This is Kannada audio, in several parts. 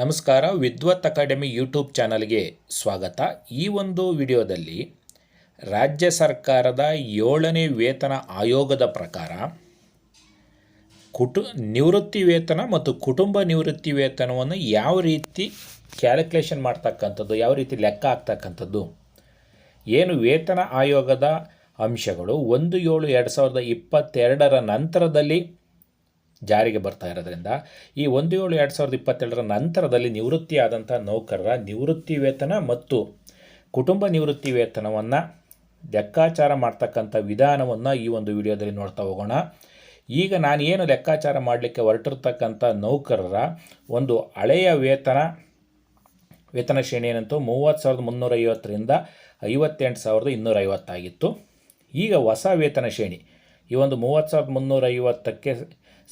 ನಮಸ್ಕಾರ, ವಿದ್ವತ್ ಅಕಾಡೆಮಿ ಯೂಟ್ಯೂಬ್ ಚಾನಲ್ಗೆ ಸ್ವಾಗತ. ಈ ಒಂದು ವಿಡಿಯೋದಲ್ಲಿ ರಾಜ್ಯ ಸರ್ಕಾರದ ಏಳನೇ ವೇತನ ಆಯೋಗದ ಪ್ರಕಾರ ಕುಟು, ನಿವೃತ್ತಿ ವೇತನ ಮತ್ತು ಕುಟುಂಬ ನಿವೃತ್ತಿ ವೇತನವನ್ನು ಯಾವ ರೀತಿ ಕ್ಯಾಲ್ಕುಲೇಷನ್ ಮಾಡ್ತಕ್ಕಂಥದ್ದು, ಯಾವ ರೀತಿ ಲೆಕ್ಕ ಹಾಕ್ತಕ್ಕಂಥದ್ದು, ಏನು ವೇತನ ಆಯೋಗದ ಅಂಶಗಳು ಒಂದು ಏಳು ಎರಡು ಸಾವಿರದ ಇಪ್ಪತ್ತೆರಡರ ನಂತರದಲ್ಲಿ ಜಾರಿಗೆ ಬರ್ತಾ ಇರೋದ್ರಿಂದ ಈ ಒಂದು ಏಳು ಎರಡು ಸಾವಿರದ ಇಪ್ಪತ್ತೆರಡರ ನಂತರದಲ್ಲಿ ನಿವೃತ್ತಿ ಆದಂಥ ನೌಕರರ ನಿವೃತ್ತಿ ವೇತನ ಮತ್ತು ಕುಟುಂಬ ನಿವೃತ್ತಿ ವೇತನವನ್ನು ಲೆಕ್ಕಾಚಾರ ಮಾಡ್ತಕ್ಕಂಥ ವಿಧಾನವನ್ನು ಈ ಒಂದು ವಿಡಿಯೋದಲ್ಲಿ ನೋಡ್ತಾ ಹೋಗೋಣ. ಈಗ ನಾನು ಏನು ಲೆಕ್ಕಾಚಾರ ಮಾಡಲಿಕ್ಕೆ ಹೊರಟಿರ್ತಕ್ಕಂಥ ನೌಕರರ ಒಂದು ಹಳೆಯ ವೇತನ ವೇತನ ಶ್ರೇಣಿ ಏನಂತೂ ಮೂವತ್ತು ಸಾವಿರದ ಮುನ್ನೂರ ಐವತ್ತರಿಂದ ಐವತ್ತೆಂಟು ಸಾವಿರದ ಇನ್ನೂರ ಐವತ್ತಾಗಿತ್ತು. ಈಗ ಹೊಸ ವೇತನ ಶ್ರೇಣಿ ಈ ಒಂದು ಮೂವತ್ತು ಸಾವಿರದ ಮುನ್ನೂರ ಐವತ್ತಕ್ಕೆ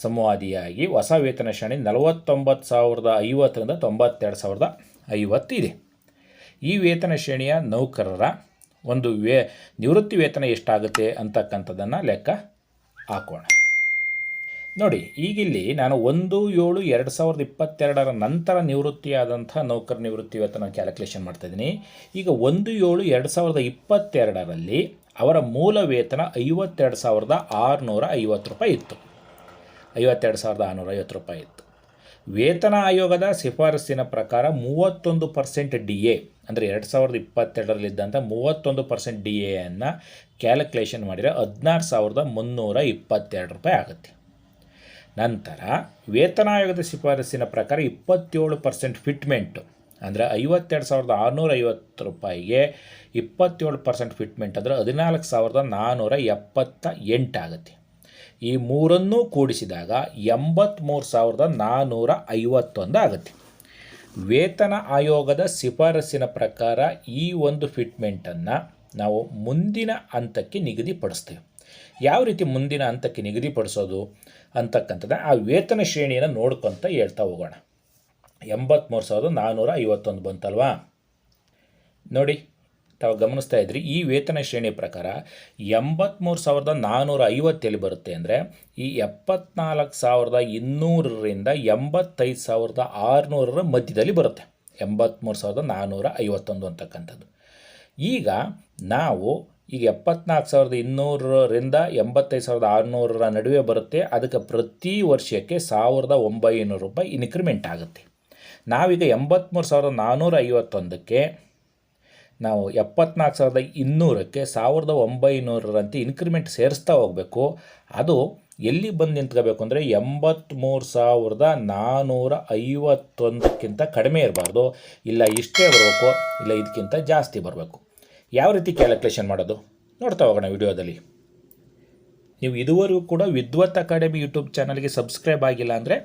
ಸಂವಾದಿಯಾಗಿ ಹೊಸ ವೇತನ ಶ್ರೇಣಿ ನಲವತ್ತೊಂಬತ್ತು ಸಾವಿರದ ಐವತ್ತರಿಂದ ತೊಂಬತ್ತೆರಡು ಸಾವಿರದ ಐವತ್ತಿದೆ ಈ ವೇತನ ಶ್ರೇಣಿಯ ನೌಕರರ ಒಂದು ವೇ, ನಿವೃತ್ತಿ ವೇತನ ಎಷ್ಟಾಗುತ್ತೆ ಅಂತಕ್ಕಂಥದ್ದನ್ನು ಲೆಕ್ಕ ಹಾಕೋಣ. ನೋಡಿ, ಈಗಿಲ್ಲಿ ನಾನು ಒಂದು ಏಳು ಎರಡು ಸಾವಿರದ ಇಪ್ಪತ್ತೆರಡರ ನಂತರ ನಿವೃತ್ತಿಯಾದಂಥ ನೌಕರ ನಿವೃತ್ತಿ ವೇತನ ಕ್ಯಾಲ್ಕುಲೇಷನ್ ಮಾಡ್ತಾಯಿದ್ದೀನಿ. ಈಗ ಒಂದು ಏಳು ಎರಡು ಸಾವಿರದ ಇಪ್ಪತ್ತೆರಡರಲ್ಲಿ ಅವರ ಮೂಲ ವೇತನ ಐವತ್ತೆರಡು ಸಾವಿರದ ಆರುನೂರ ಐವತ್ತು ರೂಪಾಯಿ ಇತ್ತು. ಐವತ್ತೆರಡು ಸಾವಿರದ ಆರುನೂರ ಐವತ್ತು ರೂಪಾಯಿ ಇತ್ತು. ವೇತನ ಆಯೋಗದ ಶಿಫಾರಸ್ಸಿನ ಪ್ರಕಾರ ಮೂವತ್ತೊಂದು ಪರ್ಸೆಂಟ್ ಡಿ ಎ, ಅಂದರೆ ಎರಡು ಸಾವಿರದ ಇಪ್ಪತ್ತೆರಡರಲ್ಲಿದ್ದಂಥ ಮೂವತ್ತೊಂದು ಪರ್ಸೆಂಟ್ ಡಿ ಎಯನ್ನು ಕ್ಯಾಲ್ಕುಲೇಷನ್ ಮಾಡಿದರೆ ಹದಿನಾರು ಸಾವಿರದ ಮುನ್ನೂರ ಇಪ್ಪತ್ತೆರಡು ರೂಪಾಯಿ ಆಗುತ್ತೆ. ನಂತರ ವೇತನ ಆಯೋಗದ ಶಿಫಾರಸ್ಸಿನ ಪ್ರಕಾರ ಇಪ್ಪತ್ತೇಳು ಪರ್ಸೆಂಟ್ ಫಿಟ್ಮೆಂಟು, ಅಂದರೆ ಐವತ್ತೆರಡು ಸಾವಿರದ ಆರುನೂರ ಐವತ್ತು ರೂಪಾಯಿಗೆ ಇಪ್ಪತ್ತೇಳು ಪರ್ಸೆಂಟ್ ಫಿಟ್ಮೆಂಟ್ ಅಂದರೆ ಹದಿನಾಲ್ಕು ಸಾವಿರದ ನಾನ್ನೂರ ಎಪ್ಪತ್ತ ಎಂಟಾಗುತ್ತೆ ಈ ಮೂರನ್ನೂ ಕೂಡಿಸಿದಾಗ ಎಂಬತ್ತ್ಮೂರು ಸಾವಿರದ ನಾನ್ನೂರ ಐವತ್ತೊಂದು ಆಗುತ್ತೆ. ವೇತನ ಆಯೋಗದ ಶಿಫಾರಸ್ಸಿನ ಪ್ರಕಾರ ಈ ಒಂದು ಫಿಟ್ಮೆಂಟನ್ನು ನಾವು ಮುಂದಿನ ಹಂತಕ್ಕೆ ನಿಗದಿಪಡಿಸ್ತೇವೆ. ಯಾವ ರೀತಿ ಮುಂದಿನ ಹಂತಕ್ಕೆ ನಿಗದಿಪಡಿಸೋದು ಅಂತಕ್ಕಂಥದ್ದು ಆ ವೇತನ ಶ್ರೇಣಿಯನ್ನು ನೋಡ್ಕೊತ ಹೇಳ್ತಾ ಹೋಗೋಣ. ಎಂಬತ್ತ್ಮೂರು ಸಾವಿರದ ನಾನ್ನೂರ ಐವತ್ತೊಂದು ಬಂತಲ್ವಾ? ನೋಡಿ ತಾವು ಗಮನಿಸ್ತಾ ಇದ್ರಿ, ಈ ವೇತನ ಶ್ರೇಣಿ ಪ್ರಕಾರ ಎಂಬತ್ತ್ಮೂರು ಸಾವಿರದ ನಾನ್ನೂರ ಐವತ್ತೇಳು ಬರುತ್ತೆ ಅಂದರೆ ಈ ಎಪ್ಪತ್ನಾಲ್ಕು ಸಾವಿರದ ಇನ್ನೂರರಿಂದ ಎಂಬತ್ತೈದು ಸಾವಿರದ ಆರುನೂರರ ಮಧ್ಯದಲ್ಲಿ ಬರುತ್ತೆ. ಎಂಬತ್ತ್ಮೂರು ಸಾವಿರದ ನಾನ್ನೂರ ಐವತ್ತೊಂದು ಅಂತಕ್ಕಂಥದ್ದು. ಈಗ ನಾವು ಈಗ ಎಪ್ಪತ್ನಾಲ್ಕು ಸಾವಿರದ ಇನ್ನೂರರಿಂದ ಎಂಬತ್ತೈದು ಸಾವಿರದ ಆರುನೂರರ ನಡುವೆ ಬರುತ್ತೆ, ಅದಕ್ಕೆ ಪ್ರತಿ ವರ್ಷಕ್ಕೆ ಸಾವಿರದ ಒಂಬೈನೂರು ರೂಪಾಯಿ ಇನ್ಕ್ರಿಮೆಂಟ್ ಆಗುತ್ತೆ. ನಾವೀಗ ಎಂಬತ್ತ್ಮೂರು ಸಾವಿರದ ನಾನ್ನೂರ ಐವತ್ತೊಂದಕ್ಕೆ ನಾವು ಎಪ್ಪತ್ನಾಲ್ಕು ಸಾವಿರದ ಇನ್ನೂರಕ್ಕೆ ಸಾವಿರದ ಒಂಬೈನೂರರಂತೆ ಇನ್ಕ್ರಿಮೆಂಟ್ ಸೇರಿಸ್ತಾ ಹೋಗಬೇಕು. ಅದು ಎಲ್ಲಿ ಬಂದು ನಿಂತ್ಕೋಬೇಕು ಅಂದರೆ ಎಂಬತ್ತ್ಮೂರು ಸಾವಿರದ ನಾನ್ನೂರ ಐವತ್ತೊಂದಕ್ಕಿಂತ ಕಡಿಮೆ ಇರಬಾರ್ದು. ಇಲ್ಲ ಇಷ್ಟೇ ಬರಬೇಕು, ಇಲ್ಲ ಇದಕ್ಕಿಂತ ಜಾಸ್ತಿ ಬರಬೇಕು. ಯಾವ ರೀತಿ ಕ್ಯಾಲ್ಕುಲೇಷನ್ ಮಾಡೋದು? ನೋಡ್ತಾ ಹೋಗೋಣ ವಿಡಿಯೋದಲ್ಲಿ. ನೀವು ಇದುವರೆಗೂ ಕೂಡ ವಿದ್ವತ್ ಅಕಾಡೆಮಿ ಯೂಟ್ಯೂಬ್ ಚಾನಲ್ಗೆ ಸಬ್ಸ್ಕ್ರೈಬ್ ಆಗಿಲ್ಲ ಅಂದರೆ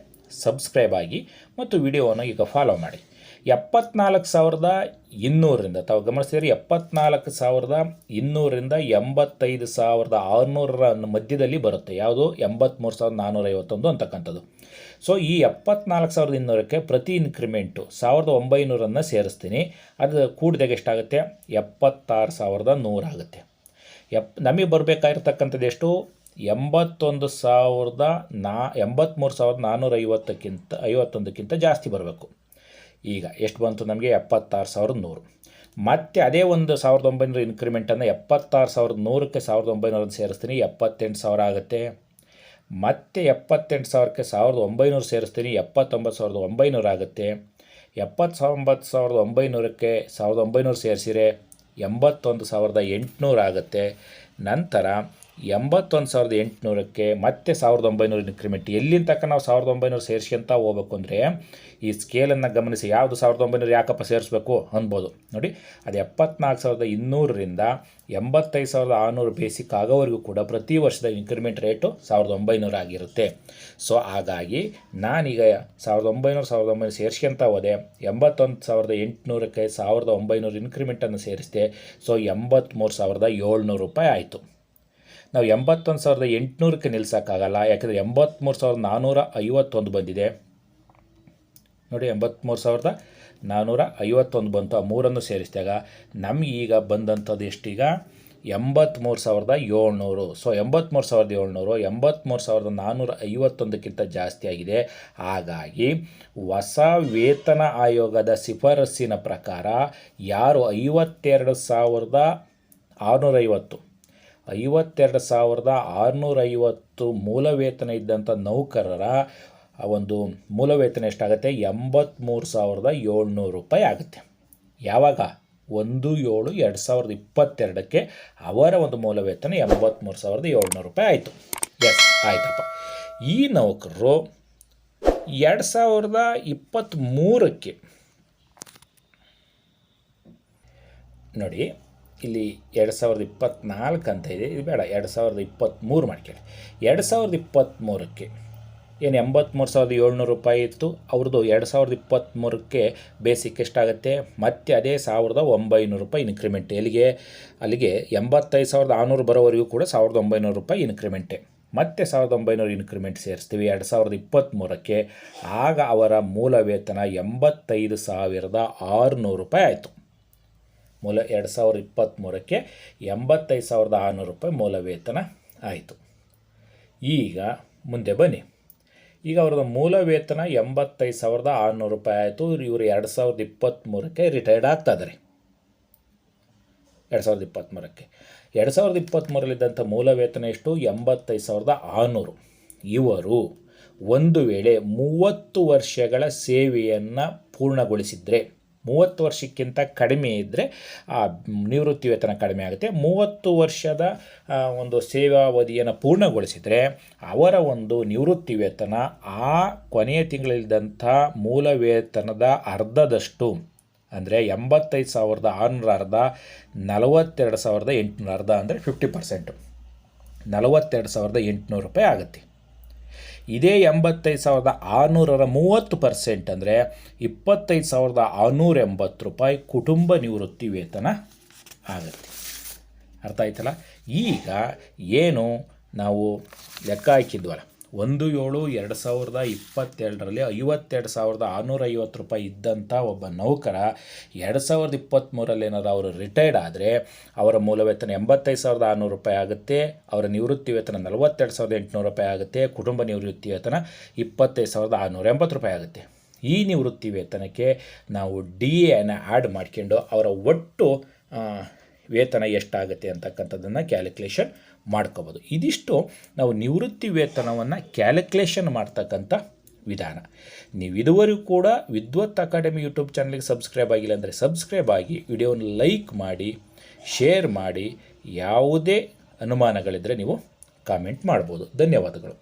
ಸಬ್ಸ್ಕ್ರೈಬ್ ಆಗಿ ಮತ್ತು ವಿಡಿಯೋವನ್ನು ಈಗ ಫಾಲೋ ಮಾಡಿ. ಎಪ್ಪತ್ನಾಲ್ಕು ಸಾವಿರದ ಇನ್ನೂರರಿಂದ, ತಾವು ಗಮನಿಸಿದರೆ ಎಪ್ಪತ್ನಾಲ್ಕು ಸಾವಿರದ ಇನ್ನೂರರಿಂದ ಎಂಬತ್ತೈದು ಸಾವಿರದ ಆರುನೂರರ ಮಧ್ಯದಲ್ಲಿ ಬರುತ್ತೆ. ಯಾವುದು? ಎಂಬತ್ತ್ಮೂರು ಸಾವಿರದ ನಾನ್ನೂರ ಐವತ್ತೊಂದು ಅಂತಕ್ಕಂಥದ್ದು. ಸೊ ಈ ಎಪ್ಪತ್ನಾಲ್ಕು ಸಾವಿರದ ಇನ್ನೂರಕ್ಕೆ ಪ್ರತಿ ಇನ್ಕ್ರಿಮೆಂಟು ಸಾವಿರದ ಒಂಬೈನೂರನ್ನು ಸೇರಿಸ್ತೀನಿ. ಅದು ಕೂಡಿದಾಗ ಎಷ್ಟಾಗುತ್ತೆ? ಎಪ್ಪತ್ತಾರು ಸಾವಿರದ ನೂರಾಗುತ್ತೆ ಎಪ್, ನಮಗೆ ಬರಬೇಕಾಗಿರ್ತಕ್ಕಂಥದ್ದು ಎಷ್ಟು? ಎಂಬತ್ತೊಂದು ಸಾವಿರದ ನಾ ಎಂಬತ್ತ್ಮೂರು ಸಾವಿರದ ನಾನ್ನೂರ ಐವತ್ತಕ್ಕಿಂತ ಐವತ್ತೊಂದಕ್ಕಿಂತ ಜಾಸ್ತಿ ಬರಬೇಕು. ಈಗ ಎಷ್ಟು ಬಂತು ನಮಗೆ? ಎಪ್ಪತ್ತಾರು ಸಾವಿರದ ನೂರು. ಮತ್ತೆ ಅದೇ ಒಂದು ಸಾವಿರದ ಒಂಬೈನೂರ ಇನ್ಕ್ರಿಮೆಂಟನ್ನು ಎಪ್ಪತ್ತಾರು ಸಾವಿರದ ನೂರಕ್ಕೆ ಸಾವಿರದ ಒಂಬೈನೂರನ್ನು ಸೇರಿಸ್ತೀನಿ. ಎಪ್ಪತ್ತೆಂಟು ಸಾವಿರ ಆಗುತ್ತೆ. ಮತ್ತೆ ಎಪ್ಪತ್ತೆಂಟು ಸಾವಿರಕ್ಕೆ ಸಾವಿರದ ಒಂಬೈನೂರು ಸೇರಿಸ್ತೀನಿ. ಎಪ್ಪತ್ತೊಂಬತ್ತು ಸಾವಿರದ ಒಂಬೈನೂರು ಆಗುತ್ತೆ. ಎಪ್ಪತ್ತೊಂಬತ್ತು ಸಾವಿರದ ಒಂಬೈನೂರಕ್ಕೆ ಸಾವಿರದ ಒಂಬೈನೂರು ಸೇರಿಸಿರೆ ಎಂಬತ್ತೊಂದು ಸಾವಿರದ ಎಂಟುನೂರು ಆಗುತ್ತೆ. ನಂತರ ಎಂಬತ್ತೊಂದು ಸಾವಿರದ ಎಂಟುನೂರಕ್ಕೆ ಮತ್ತೆ ಸಾವಿರದ ಒಂಬೈನೂರು ಇನ್ಕ್ರಿಮೆಂಟ್ ಎಲ್ಲಿಂದ ತಕ್ಕ ನಾವು ಸಾವಿರದ ಒಂಬೈನೂರು ಸೇರಿಸ್ಕೊಂತ ಹೋಗ್ಬೇಕು ಅಂದರೆ ಈ ಸ್ಕೇಲನ್ನು ಗಮನಿಸಿ, ಯಾವುದು ಸಾವಿರದ ಒಂಬೈನೂರು ಯಾಕಪ್ಪ ಸೇರಿಸ್ಬೇಕು ಅನ್ಬೋದು. ನೋಡಿ, ಅದು ಎಪ್ಪತ್ನಾಲ್ಕು ಸಾವಿರದ ಇನ್ನೂರರಿಂದ ಎಂಬತ್ತೈದು ಸಾವಿರದ ಆರುನೂರು ಬೇಸಿಕ್ ಆಗೋವರೆಗೂ ಕೂಡ ಪ್ರತಿ ವರ್ಷದ ಇನ್ಕ್ರಿಮೆಂಟ್ ರೇಟು ಸಾವಿರದ ಒಂಬೈನೂರು ಆಗಿರುತ್ತೆ. ಸೊ ಹಾಗಾಗಿ ನಾನೀಗ ಸಾವಿರದ ಒಂಬೈನೂರು ಸಾವಿರದ ಒಂಬೈನೂರು ಸೇರಿಸ್ಕೊಂತ ಹೋದೆ, ಎಂಬತ್ತೊಂದು ಸಾವಿರದ ಎಂಟುನೂರಕ್ಕೆ ಸಾವಿರದ ಒಂಬೈನೂರು ಇನ್ಕ್ರಿಮೆಂಟನ್ನು ಸೇರಿಸಿದೆ. ಸೊ ಎಂಬತ್ತ್ಮೂರು ಸಾವಿರದ ಏಳ್ನೂರು ರೂಪಾಯಿ ಆಯಿತು. ನಾವು ಎಂಬತ್ತೊಂದು ಸಾವಿರದ ಎಂಟುನೂರಕ್ಕೆ ನಿಲ್ಸೋಕ್ಕಾಗಲ್ಲ, ಯಾಕಂದರೆ ಎಂಬತ್ತ್ಮೂರು ಸಾವಿರದ ನಾನ್ನೂರ ಐವತ್ತೊಂದು ಬಂದಿದೆ. ನೋಡಿ ಎಂಬತ್ತ್ಮೂರು ಸಾವಿರದ ನಾನ್ನೂರ ಐವತ್ತೊಂದು ಬಂತು, ಆ ಮೂರನ್ನು ಸೇರಿಸಿದಾಗ ನಮಗೀಗ ಬಂದಂಥದ್ದು ಎಷ್ಟೀಗ? ಎಂಬತ್ತ್ಮೂರು ಸಾವಿರದ ಏಳ್ನೂರು. ಸೊ ಎಂಬತ್ತ್ಮೂರು ಸಾವಿರದ ಏಳ್ನೂರು ಎಂಬತ್ತ್ಮೂರು ಸಾವಿರದ ನಾನ್ನೂರ ಐವತ್ತೊಂದಕ್ಕಿಂತ ಜಾಸ್ತಿ ಆಗಿದೆ. ಹಾಗಾಗಿ ಹೊಸ ವೇತನ ಆಯೋಗದ ಶಿಫಾರಸ್ಸಿನ ಪ್ರಕಾರ ಯಾರು ಐವತ್ತೆರಡು ಸಾವಿರದ ಆರುನೂರೈವತ್ತು ಐವತ್ತೆರಡು ಸಾವಿರದ ಆರುನೂರೈವತ್ತು ಮೂಲ ವೇತನ ಇದ್ದಂಥ ನೌಕರರ ಒಂದು ಮೂಲ ವೇತನ ಎಷ್ಟಾಗುತ್ತೆ? ಎಂಬತ್ತ್ಮೂರು ಸಾವಿರದ ಏಳ್ನೂರು ರೂಪಾಯಿ ಆಗುತ್ತೆ. ಯಾವಾಗ? ಒಂದು ಏಳು ಎರಡು ಸಾವಿರದ ಇಪ್ಪತ್ತೆರಡಕ್ಕೆ ಅವರ ಒಂದು ಮೂಲ ವೇತನ ಎಂಬತ್ತ್ಮೂರು ಸಾವಿರದ ಏಳ್ನೂರು ರೂಪಾಯಿ ಆಯಿತು. ಎಸ್ ಆಯ್ತಪ್ಪ. ಈ ನೌಕರರು ಎರಡು ಸಾವಿರದ ಇಪ್ಪತ್ತ್ಮೂರಕ್ಕೆ ನೋಡಿ ಇಲ್ಲಿ ಎರಡು ಸಾವಿರದ ಇಪ್ಪತ್ತ್ನಾಲ್ಕು ಅಂತ ಇದೆ. ಇದು ಬೇಡ, ಎರಡು ಸಾವಿರದ ಇಪ್ಪತ್ತ್ಮೂರು ಮಾಡ್ಕೊಳ್ಳಿ. ಎರಡು ಸಾವಿರದ ಇಪ್ಪತ್ತ್ಮೂರಕ್ಕೆ ಏನು ಎಂಬತ್ತ್ಮೂರು ಸಾವಿರದ ಏಳ್ನೂರು ರೂಪಾಯಿ ಇತ್ತು. ಅವ್ರದ್ದು ಎರಡು ಸಾವಿರದ ಇಪ್ಪತ್ತ್ಮೂರಕ್ಕೆ ಬೇಸಿಕ್ ಎಷ್ಟಾಗುತ್ತೆ? ಮತ್ತೆ ಅದೇ ಸಾವಿರದ ಒಂಬೈನೂರು ರೂಪಾಯಿ ಇನ್ಕ್ರಿಮೆಂಟ್ ಎಲ್ಲಿಗೆ? ಅಲ್ಲಿಗೆ ಎಂಬತ್ತೈದು ಸಾವಿರದ ಆರುನೂರು ಬರೋವರೆಗೂ ಕೂಡ ಸಾವಿರದ ಒಂಬೈನೂರು ರೂಪಾಯಿ ಇನ್ಕ್ರಿಮೆಂಟೆ ಮತ್ತೆ ಸಾವಿರದ ಒಂಬೈನೂರು ಇನ್ಕ್ರಿಮೆಂಟ್ ಸೇರಿಸ್ತೀವಿ ಎರಡು ಸಾವಿರದ ಇಪ್ಪತ್ತ್ಮೂರಕ್ಕೆ ಆಗ ಅವರ ಮೂಲ ವೇತನ ಎಂಬತ್ತೈದು ಸಾವಿರದ ಆರುನೂರು ರೂಪಾಯಿ ಆಯಿತು. ಮೂಲ ಎರಡು ಸಾವಿರದ ಇಪ್ಪತ್ತ್ಮೂರಕ್ಕೆ ಎಂಬತ್ತೈದು ಸಾವಿರದ ಆರುನೂರು ರೂಪಾಯಿ ಮೂಲ ವೇತನ ಆಯಿತು. ಈಗ ಮುಂದೆ ಬನ್ನಿ. ಈಗ ಅವ್ರದ್ದು ಮೂಲ ವೇತನ ಎಂಬತ್ತೈದು ಸಾವಿರದ ಆರುನೂರು ರೂಪಾಯಿ ಆಯಿತು. ಇವರು ಎರಡು ಸಾವಿರದ ಇಪ್ಪತ್ತ್ಮೂರಕ್ಕೆ ರಿಟೈರ್ಡ್ ಆಗ್ತಾ ಇದ್ದಾರೆ ಎರಡು ಸಾವಿರದ ಇಪ್ಪತ್ತ್ಮೂರಕ್ಕೆ ಎರಡು ಸಾವಿರದ ಇಪ್ಪತ್ತ್ಮೂರಲ್ಲಿದ್ದಂಥ ಮೂಲ ವೇತನ ಎಷ್ಟು? ಎಂಬತ್ತೈದು ಸಾವಿರದ ಆರುನೂರು. ಇವರು ಒಂದು ವೇಳೆ ಮೂವತ್ತು ವರ್ಷಗಳ ಸೇವೆಯನ್ನು ಪೂರ್ಣಗೊಳಿಸಿದರೆ ಮೂವತ್ತು ವರ್ಷಕ್ಕಿಂತ ಕಡಿಮೆ ಇದ್ದರೆ ಆ ನಿವೃತ್ತಿ ವೇತನ ಕಡಿಮೆ ಆಗುತ್ತೆ. ಮೂವತ್ತು ವರ್ಷದ ಒಂದು ಸೇವಾವಧಿಯನ್ನು ಪೂರ್ಣಗೊಳಿಸಿದರೆ, ಅವರ ಒಂದು ನಿವೃತ್ತಿ ವೇತನ ಆ ಕೊನೆಯ ತಿಂಗಳಿದ್ದಂಥ ಮೂಲ ವೇತನದ ಅರ್ಧದಷ್ಟು, ಅಂದರೆ ಎಂಬತ್ತೈದು ಸಾವಿರದ ಆರುನೂರ ಅರ್ಧ, ನಲವತ್ತೆರಡು ಸಾವಿರದ ಎಂಟುನೂರ ಅರ್ಧ ಅಂದರೆ ಫಿಫ್ಟಿ ಪರ್ಸೆಂಟು ನಲವತ್ತೆರಡು ಸಾವಿರದ ಎಂಟುನೂರು ರೂಪಾಯಿ ಆಗುತ್ತೆ. ಇದೇ ಎಂಬತ್ತೈದು ಸಾವಿರದ ಆರುನೂರರ ಮೂವತ್ತು ಪರ್ಸೆಂಟ್ ಅಂದರೆ ಇಪ್ಪತ್ತೈದು ಸಾವಿರದ ಆರುನೂರ ಎಂಬತ್ತು ರೂಪಾಯಿ ಕುಟುಂಬ ನಿವೃತ್ತಿ ವೇತನ ಆಗುತ್ತೆ. ಅರ್ಥ ಆಯ್ತಲ್ಲ? ಈಗ ಏನು ನಾವು ಲೆಕ್ಕ ಹಾಕಿದ್ವಲ್ಲ ಒಂದು ಏಳು ಎರಡು ಸಾವಿರದ ಇಪ್ಪತ್ತೆರಡರಲ್ಲಿ ಐವತ್ತೆರಡು ಸಾವಿರದ ಆರುನೂರ ಐವತ್ತು ರೂಪಾಯಿ ಇದ್ದಂಥ ಒಬ್ಬ ನೌಕರ ಎರಡು ಸಾವಿರದ ಇಪ್ಪತ್ತ್ಮೂರಲ್ಲಿ ಏನಾದ್ರು ಅವರು ರಿಟೈರ್ಡ್ ಆದರೆ ಅವರ ಮೂಲ ವೇತನ ಎಂಬತ್ತೈದು ಸಾವಿರದ ಆರುನೂರು ರೂಪಾಯಿ ಆಗುತ್ತೆ, ಅವರ ನಿವೃತ್ತಿ ವೇತನ ನಲವತ್ತೆರಡು ಸಾವಿರದ ಎಂಟುನೂರು ರೂಪಾಯಿ ಆಗುತ್ತೆ, ಕುಟುಂಬ ನಿವೃತ್ತಿ ವೇತನ ಇಪ್ಪತ್ತೈದು ಸಾವಿರದ ಆರುನೂರ ಎಂಬತ್ತು ರೂಪಾಯಿ ಆಗುತ್ತೆ. ಈ ನಿವೃತ್ತಿ ವೇತನಕ್ಕೆ ನಾವು ಡಿ ಎನ ಆ್ಯಡ್ ಮಾಡ್ಕೊಂಡು ಅವರ ಒಟ್ಟು ವೇತನ ಎಷ್ಟಾಗುತ್ತೆ ಅಂತಕ್ಕಂಥದ್ದನ್ನು ಕ್ಯಾಲ್ಕುಲೇಷನ್ ಮಾಡ್ಕೋಬೋದು. ಇದಿಷ್ಟು ನಾವು ನಿವೃತ್ತಿ ವೇತನವನ್ನು ಕ್ಯಾಲ್ಕುಲೇಷನ್ ಮಾಡ್ತಕ್ಕಂಥ ವಿಧಾನ. ನೀವು ಇದುವರೆಗೂ ಕೂಡ ವಿದ್ವತ್ ಅಕಾಡೆಮಿ ಯೂಟ್ಯೂಬ್ ಚಾನಲ್ಗೆ ಸಬ್ಸ್ಕ್ರೈಬ್ ಆಗಿಲ್ಲ ಅಂದರೆ ಸಬ್ಸ್ಕ್ರೈಬ್ ಆಗಿ ವಿಡಿಯೋನ ಲೈಕ್ ಮಾಡಿ ಶೇರ್ ಮಾಡಿ, ಯಾವುದೇ ಅನುಮಾನಗಳಿದ್ದರೆ ನೀವು ಕಾಮೆಂಟ್ ಮಾಡ್ಬೋದು. ಧನ್ಯವಾದಗಳು.